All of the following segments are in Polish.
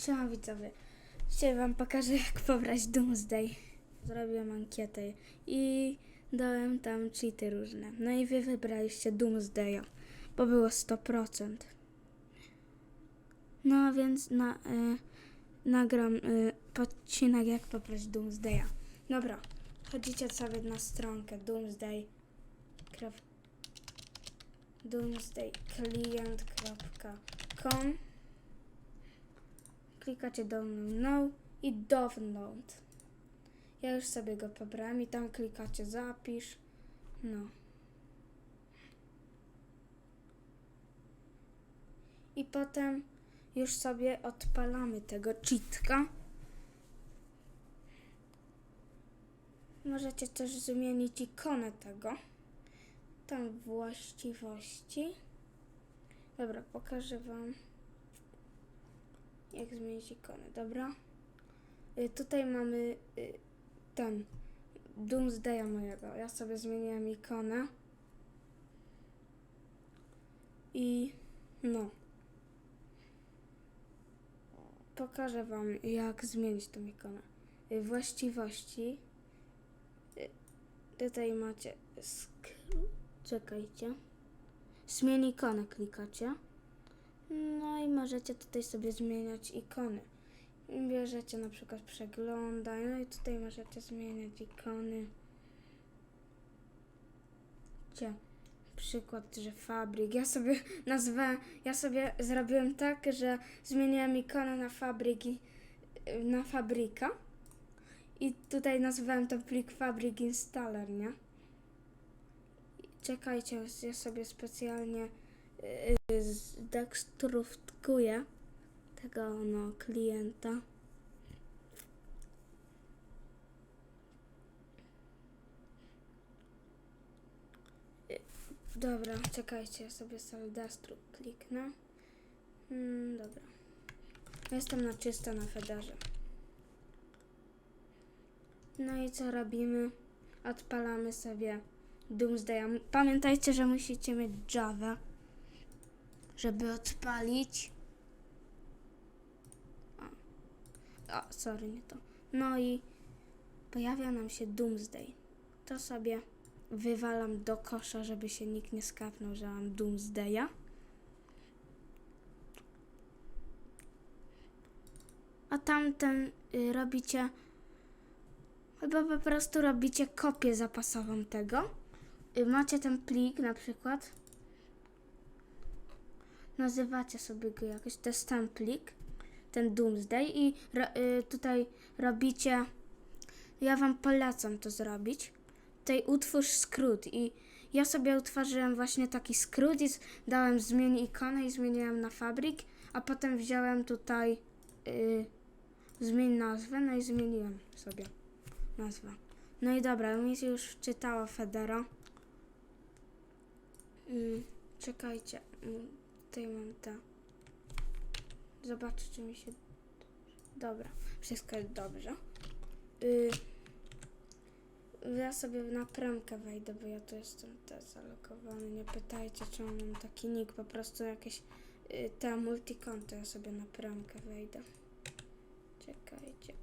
Siema widzowie. Dzisiaj wam pokażę jak pobrać Doomsday. Zrobiłem ankietę i dałem tam cheaty różne. No i wy wybraliście Doomsdaya, bo było 100%. No więc na, y, nagram y, podcinek jak pobrać Doomsdaya. Dobra, chodzicie sobie na stronkę doomsday. doomsdayclient.com klikacie download now i download. Ja już sobie go pobrałem i tam klikacie zapisz. No. I potem już sobie odpalamy tego cheatka. Możecie też zmienić ikonę tego. Tam właściwości. Dobra, pokażę wam jak zmienić ikonę, dobra? Y, tutaj mamy y, ten Doomsdaya mojego. Ja sobie zmieniłem ikonę. I no. Pokażę wam jak zmienić tą ikonę. Y, właściwości. Y, tutaj macie skrót. Czekajcie. Zmień ikonę klikacie. No i możecie tutaj sobie zmieniać ikony. Bierzecie na przykład przeglądaj, no i tutaj możecie zmieniać ikony. Cie, przykład, że fabryk. Ja sobie nazwałem, ja sobie zrobiłem tak, że zmieniłem ikonę na fabryki, na fabryka. I tutaj nazwałem to plik fabryk installer, nie? Czekajcie, ja sobie specjalnie y, zdekstrukuję tego no, klienta. Y, Dobra, czekajcie, ja sobie Saldastru kliknę. Mm, dobra. Jestem na czysto na Federze. No i co robimy? Odpalamy sobie Doomsday. Pamiętajcie, że musicie mieć Java, żeby odpalić. O, sorry, nie to. No i pojawia nam się Doomsday. To sobie wywalam do kosza, żeby się nikt nie skapnął, że mam Doomsdaya. A tamten y, robicie. Chyba po prostu robicie kopię zapasową tego. Y, macie ten plik na przykład. Nazywacie sobie go jakoś. To jest ten plik. Ten Doomsday. I y, tutaj robicie. Ja wam polecam to zrobić. Tutaj utwórz skrót. I ja sobie utworzyłem właśnie taki skrót i dałem zmień ikonę i zmieniłem na fabryk. A potem wziąłem tutaj. Y, zmień nazwę. No i zmieniłem sobie nazwę. No i dobra, mi się już wczytała Federa. Mm, czekajcie, mm, tutaj mam te. Zobaczę, czy mi się. Dobra, wszystko jest dobrze. Y, ja sobie na premkę wejdę, bo ja tu jestem też zalogowany. Nie pytajcie, czemu mam taki nick, po prostu jakieś y, te multikonto. Ja sobie na premkę wejdę. Czekajcie.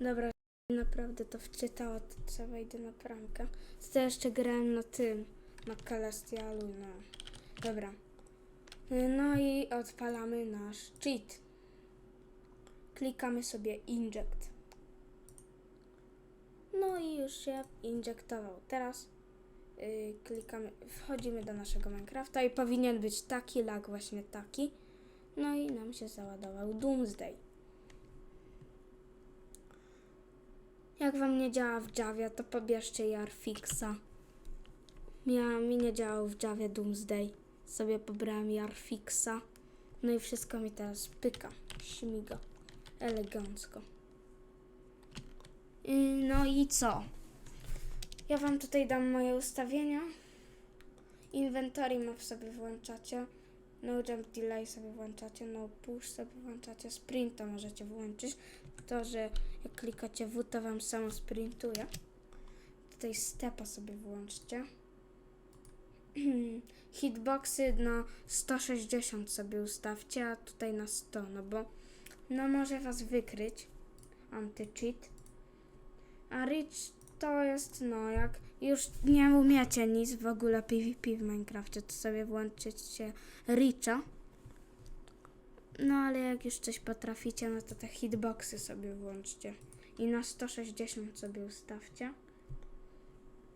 Dobra, naprawdę to wczytała, to co wejdę na pramkę. To jeszcze grałem na tym, na Celestialu, no. Dobra. Y, No i odpalamy nasz cheat. Klikamy sobie inject. No i już się injektował. Teraz y, klikamy, wchodzimy do naszego Minecrafta i powinien być taki lag, właśnie taki. No i nam się załadował Doomsday. Jak wam nie działa w Javie, to pobierzcie Jarfixa. Ja, mi nie działał w Javie Doomsday. Sobie pobrałem Jarfixa. No i wszystko mi teraz pyka, śmiga. Elegancko. No i co? Ja wam tutaj dam moje ustawienia. Inventory map sobie włączacie. No jump delay sobie włączacie. No push sobie włączacie. Sprinta możecie włączyć. To, że jak klikacie W, to wam samo sprintuje. Tutaj stepa sobie włączcie. hitboxy na 160 sobie ustawcie, a tutaj na 100, no bo no może was wykryć anti-cheat. A Rich to jest, no jak już nie umiecie nic w ogóle PvP w Minecrafcie, to sobie włączycie Richa. No ale jak już coś potraficie, no to te hitboxy sobie włączcie. I na 160 sobie ustawcie.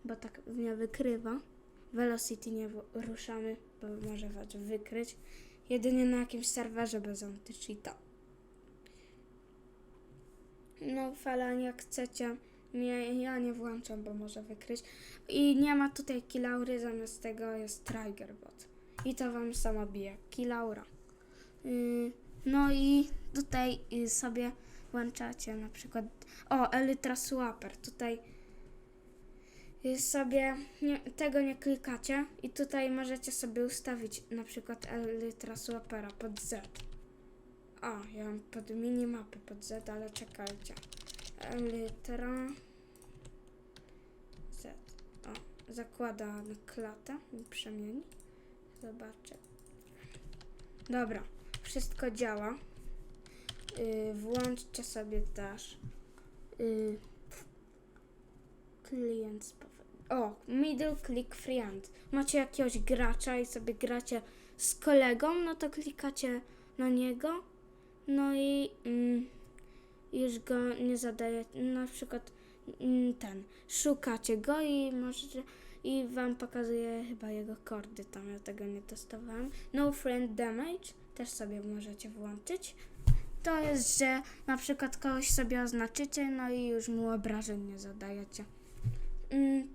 Bo tak mnie wykrywa. Velocity nie ruszamy, bo może was wykryć. Jedynie na jakimś serwerze bez anti-cheata. No, fala, jak chcecie. Nie, ja nie włączam, bo może wykryć. I nie ma tutaj kilaury, zamiast tego jest Triggerbot. I to wam sama bije. Kilaura. Yy, no i tutaj y, sobie włączacie na przykład. O, Elytra Swapper. Tutaj sobie nie, tego nie klikacie i tutaj możecie sobie ustawić na przykład Elytra Swappera pod Z. A, ja mam pod minimapy pod Z, ale czekajcie. Elytra Z. O, zakłada klatę i przemieni. Zobaczę. Dobra, wszystko działa. Yy, włączcie sobie też yy, powo- O, middle click friend. Macie jakiegoś gracza i sobie gracie z kolegą, no to klikacie na niego. No i mm, już go nie zadaje. Na przykład mm, ten. Szukacie go i możecie. I wam pokazuje chyba jego kordy. Tam ja tego nie testowałem. No friend damage też sobie możecie włączyć. To jest, że na przykład kogoś sobie oznaczycie, no i już mu obrażeń nie zadajecie. Mm,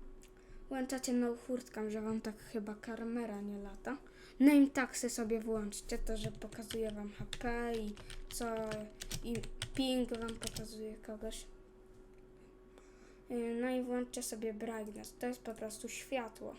włączacie no hurtkam, że wam tak chyba karmera nie lata. Name tagsy sobie włączcie, to że pokazuje wam HP i co i ping wam pokazuje kogoś. Yy, No i włączcie sobie brightness, to jest po prostu światło.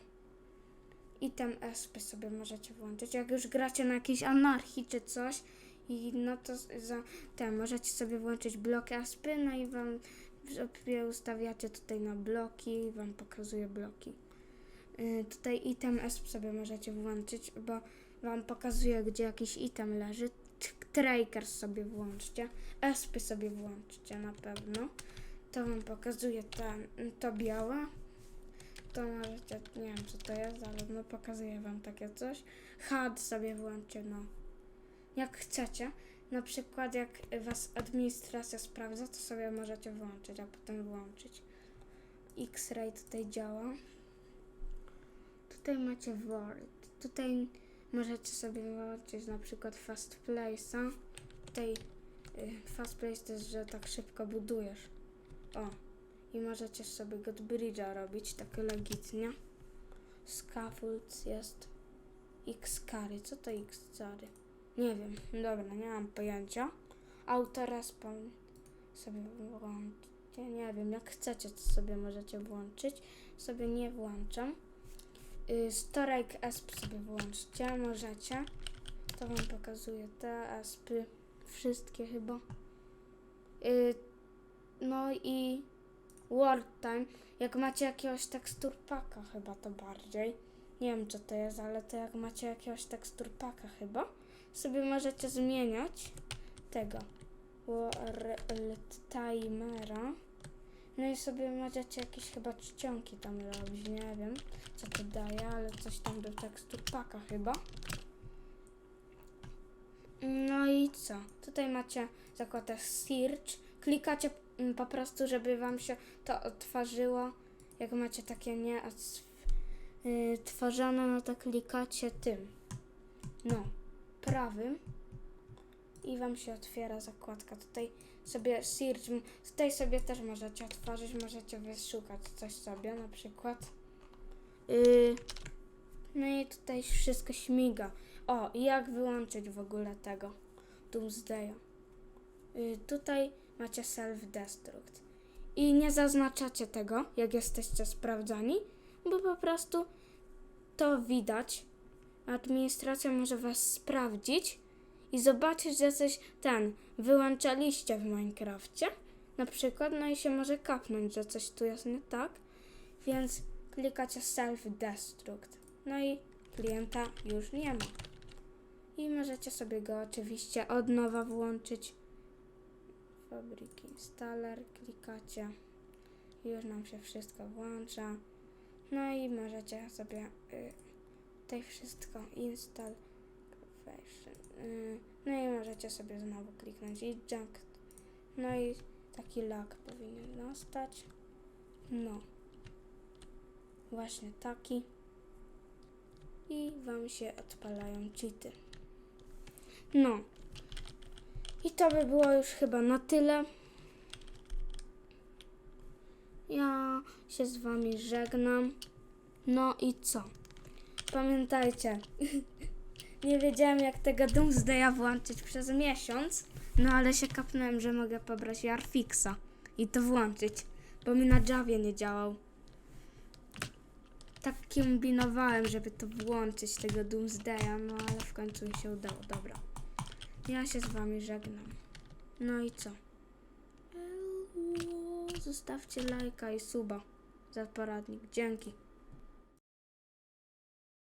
I tam espy sobie możecie włączyć. Jak już gracie na jakiejś anarchii czy coś, i no to za ten możecie sobie włączyć blok espy, no i wam sobie ustawiacie tutaj na bloki wam pokazuje bloki. Yy, tutaj item esp sobie możecie włączyć, bo wam pokazuje, gdzie jakiś item leży. T- Trackers sobie włączcie, espy sobie włączcie na pewno. To wam pokazuje ten, to białe. To możecie, nie wiem co to jest, ale no pokazuje wam takie coś. HUD sobie włączcie, no. Jak chcecie. Na przykład jak was administracja sprawdza, to sobie możecie włączyć, a potem włączyć. X-ray tutaj działa. Tutaj macie Word. Tutaj możecie sobie włączyć na przykład Fast Place'a. Tutaj y, Fast Place to jest, że tak szybko budujesz. O. I możecie sobie Godbridge'a robić, tak legitnie. Scaffolds jest. X-Cary. Co to X-Cary? Nie wiem. Dobra, nie mam pojęcia. Autorespon sobie włączcie. Nie wiem, jak chcecie, to sobie możecie włączyć. Sobie nie włączam. Y, Storage ESP sobie włączcie, możecie. To wam pokazuje te ESPy. Wszystkie chyba. Y, no i Word Time. Jak macie jakiegoś teksturpaka chyba to bardziej. Nie wiem co to jest, ale to jak macie jakiegoś teksturpaka chyba, sobie możecie zmieniać tego Word Timera. No i sobie możecie jakieś chyba czcionki tam robić, nie wiem co to daje, ale coś tam do teksturpaka chyba. No i co? Tutaj macie zakładkę search. Klikacie mm, po prostu, żeby wam się to otworzyło. Jak macie takie nie yy, tworzone, no to klikacie tym. No, prawym. I wam się otwiera zakładka. Tutaj sobie search, tutaj sobie też możecie otworzyć, możecie wyszukać coś sobie na przykład. Yy, no i tutaj wszystko śmiga. O, i jak wyłączyć w ogóle tego Doomsdaya? Yy, tutaj macie self-destruct. I nie zaznaczacie tego, jak jesteście sprawdzani, bo po prostu to widać. Administracja może was sprawdzić i zobaczyć, że coś ten wyłączaliście w Minecrafcie. Na przykład, no i się może kapnąć, że coś tu jest nie tak. Więc klikacie self-destruct. No i klienta już nie ma. I możecie sobie go oczywiście od nowa włączyć. Fabrik installer, klikacie. Już nam się wszystko włącza. No i możecie sobie y, tutaj wszystko install. Y, no i możecie sobie znowu kliknąć eject. No i taki log powinien nastać. No. Właśnie taki. I wam się odpalają cheaty. No. I to by było już chyba na tyle. Ja się z wami żegnam. No i co? Pamiętajcie, nie wiedziałem jak tego Doomsdaya włączyć przez miesiąc, no ale się kapnąłem, że mogę pobrać Jarfixa i to włączyć, bo mi na Javie nie działał. Tak kombinowałem, żeby to włączyć, tego Doomsdaya, no ale w końcu mi się udało, dobra. Ja się z wami żegnam. No i co? Zostawcie lajka i suba za poradnik. Dzięki.